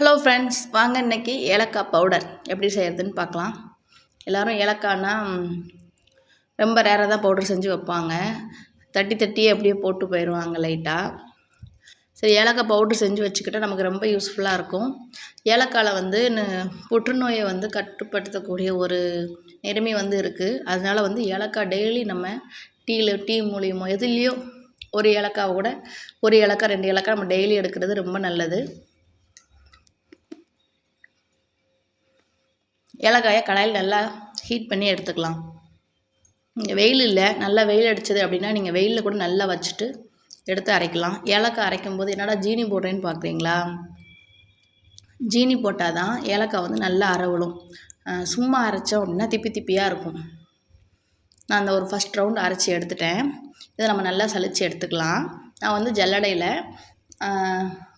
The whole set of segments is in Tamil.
ஹலோ ஃப்ரெண்ட்ஸ் வாங்க இன்றைக்கி ஏலக்காய் பவுடர் எப்படி செய்கிறதுன்னு பார்க்கலாம். எல்லோரும் ஏலக்காய்னா ரொம்ப ரேராக தான் பவுடர் செஞ்சு வைப்பாங்க. தட்டி தட்டி அப்படியே போட்டு போயிடுவாங்க லைட்டாக சரி ஏலக்காய் பவுடர் செஞ்சு வச்சுக்கிட்டால் நமக்கு ரொம்ப யூஸ்ஃபுல்லாக இருக்கும். ஏலக்காயில் வந்து புற்றுநோயை வந்து கட்டுப்படுத்தக்கூடிய ஒரு நிலைமை வந்து இருக்குது அதனால வந்து ஏலக்காய் டெய்லி நம்ம டீயில் டீ மூலியமோ எதுலேயோ ஒரு ஏலக்காவை கூட ஒரு ஏலக்காய் ரெண்டு ஏலக்காய் நம்ம டெய்லி எடுக்கிறது ரொம்ப நல்லது. ஏலக்காயை கடாயில் நல்லா ஹீட் பண்ணி எடுத்துக்கலாம். இங்கே வெயில் இல்லை நல்லா வெயில் அடிச்சது அப்படின்னா நீங்கள் வெயிலில் கூட நல்லா வச்சுட்டு எடுத்து அரைக்கலாம். ஏலக்காய் அரைக்கும் போது என்னடா ஜீனி போடுறேன்னு பார்க்குறீங்களா ஜீனி போட்டால் தான் ஏலக்காய் வந்து நல்லா அரவலும் சும்மா அரைச்சோம் அப்படின்னா திப்பி திப்பியாக இருக்கும். நான் அந்த ஒரு ஃபஸ்ட் ரவுண்ட் அரைச்சி எடுத்துட்டேன். இதை நம்ம நல்லா சளிச்சு எடுத்துக்கலாம். நான் வந்து ஜல்லடையில்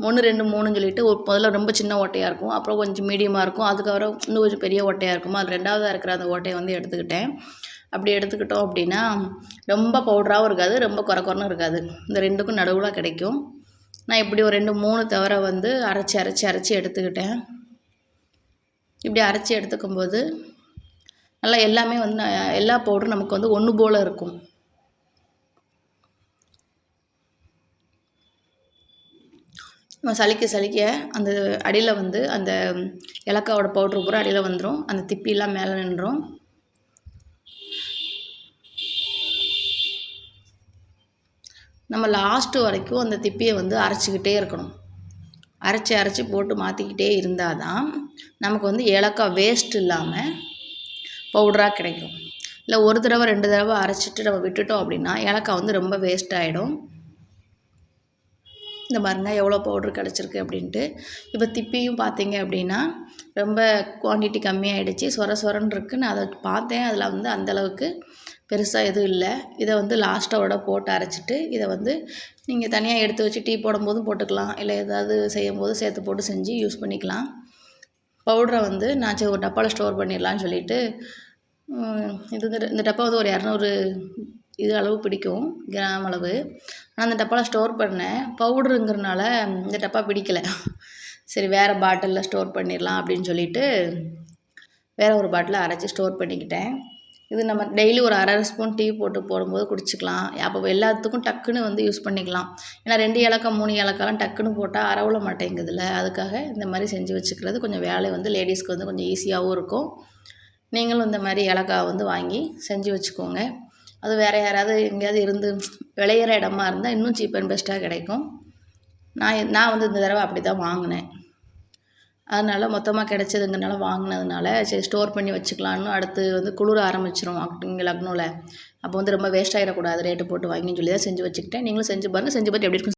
ஒன்று ரெண்டு மூணுன்னு சொல்லிட்டு ஒரு முதல்ல ரொம்ப சின்ன ஓட்டையாக இருக்கும். அப்புறம் கொஞ்சம் மீடியமாக இருக்கும். அதுக்கப்புறம் இன்னும் கொஞ்சம் பெரிய ஓட்டையாக இருக்கும்? அது ரெண்டாவதாக இருக்கிற அந்த ஓட்டையை வந்து எடுத்துக்கிட்டேன். அப்படி எடுத்துக்கிட்டோம் அப்படின்னா ரொம்ப பவுடராகவும் இருக்காது ரொம்ப குறை குறைன்னு இருக்காது. இந்த ரெண்டுக்கும் நடுவில் கிடைக்கும். நான் இப்படி ஒரு ரெண்டு மூணு தவிர வந்து அரைச்சி அரைச்சி அரைச்சி எடுத்துக்கிட்டேன். இப்படி அரைச்சி எடுத்துக்கும்போது நல்லா எல்லாமே வந்து எல்லா பவுடரும் நமக்கு வந்து ஒன்று போல் இருக்கும். நம்ம சலிக்க சலிக்க அந்த அடியில் வந்து அந்த ஏலக்காவோட பவுட்ரு பூரா அடியில் வந்துடும் அந்த திப்பிலாம் மேலே நின்றும் நம்ம லாஸ்ட்டு வரைக்கும் அந்த திப்பியை வந்து அரைச்சிக்கிட்டே இருக்கணும். அரைச்சி அரைச்சி போட்டு மாற்றிக்கிட்டே இருந்தால் தான் நமக்கு வந்து ஏலக்காய் வேஸ்ட் இல்லாமல் பவுடராக கிடைக்கும். இல்லை ஒரு தடவை ரெண்டு தடவை அரைச்சிட்டு நம்ம விட்டுட்டோம் அப்படின்னா ஏலக்காய் வந்து ரொம்ப வேஸ்ட் ஆகிடும் இந்த பாருங்க எவ்வளோ பவுட்ரு கிடச்சிருக்கு அப்படின்ட்டு. இப்போ திப்பியும் பார்த்தீங்க அப்படின்னா ரொம்ப குவான்டிட்டி கம்மியாகிடுச்சு சொர சொரன்னு இருக்குன்னு அதை பார்த்தேன். அதில் வந்து அந்தளவுக்கு பெருசாக எதுவும் இல்லை. இதை வந்து லாஸ்ட்டோட போட்டு அரைச்சிட்டு இதை வந்து நீங்கள் தனியாக எடுத்து வச்சு டீ போடும்போதும் போட்டுக்கலாம். இல்லை ஏதாவது செய்யும் போது சேர்த்து போட்டு செஞ்சு யூஸ் பண்ணிக்கலாம். பவுடரை வந்து நான் சரி ஒரு டப்பாவில் ஸ்டோர் பண்ணிடலான்னு சொல்லிட்டு இது வந்து இந்த டப்பா வந்து ஒரு இரநூறு இது அளவு பிடிக்கும் கிராம் அளவு. ஆனால் அந்த டப்பாவில் ஸ்டோர் பண்ணேன். பவுடருங்கிறனால இந்த டப்பா பிடிக்கலை. சரி வேறு பாட்டிலில் ஸ்டோர் பண்ணிடலாம் அப்படின்னு சொல்லிட்டு வேறு ஒரு பாட்டிலில் அரைச்சி ஸ்டோர் பண்ணிக்கிட்டேன். இது நம்ம டெய்லி ஒரு அரை ஸ்பூன் டீ போட்டு போடும்போது குடிச்சிக்கலாம். அப்போ எல்லாத்துக்கும் டக்குன்னு வந்து யூஸ் பண்ணிக்கலாம். ஏன்னா ரெண்டு ஏலக்காய் மூணு ஏலக்காய்லாம் டக்குன்னு போட்டால் அரவல மாட்டேங்குதுல்ல. அதுக்காக இந்த மாதிரி செஞ்சு வச்சுக்கிறது கொஞ்சம் வேலை வந்து லேடிஸ்க்கு வந்து கொஞ்சம் ஈஸியாகவும் இருக்கும். நீங்களும் இந்த மாதிரி ஏலக்காய் வந்து வாங்கி செஞ்சு வச்சுக்கோங்க. அது வேறு யாராவது எங்கேயாவது இருந்து விளையிற இடமா இருந்தால் இன்னும் சீப் அண்ட் பெஸ்ட்டாக கிடைக்கும். நான் நான் வந்து இந்த தடவை அப்படி தான் வாங்கினேன். அதனால் மொத்தமாக கிடைச்சதுங்கிறனால வாங்கினதுனால சரி ஸ்டோர் பண்ணி வச்சுக்கலான்னு அடுத்து வந்து குளிர ஆரம்பிச்சிரும் இங்கே லக்னோவில் அப்போ வந்து ரொம்ப வேஸ்ட் ஆகிடக்கூடாது ரேட்டு போட்டு வாங்கின்னு சொல்லி தான் செஞ்சு வச்சுக்கிட்டேன். நீங்களும் செஞ்சு பாருங்கள் செஞ்சு பார்த்து எப்படி இருக்கும்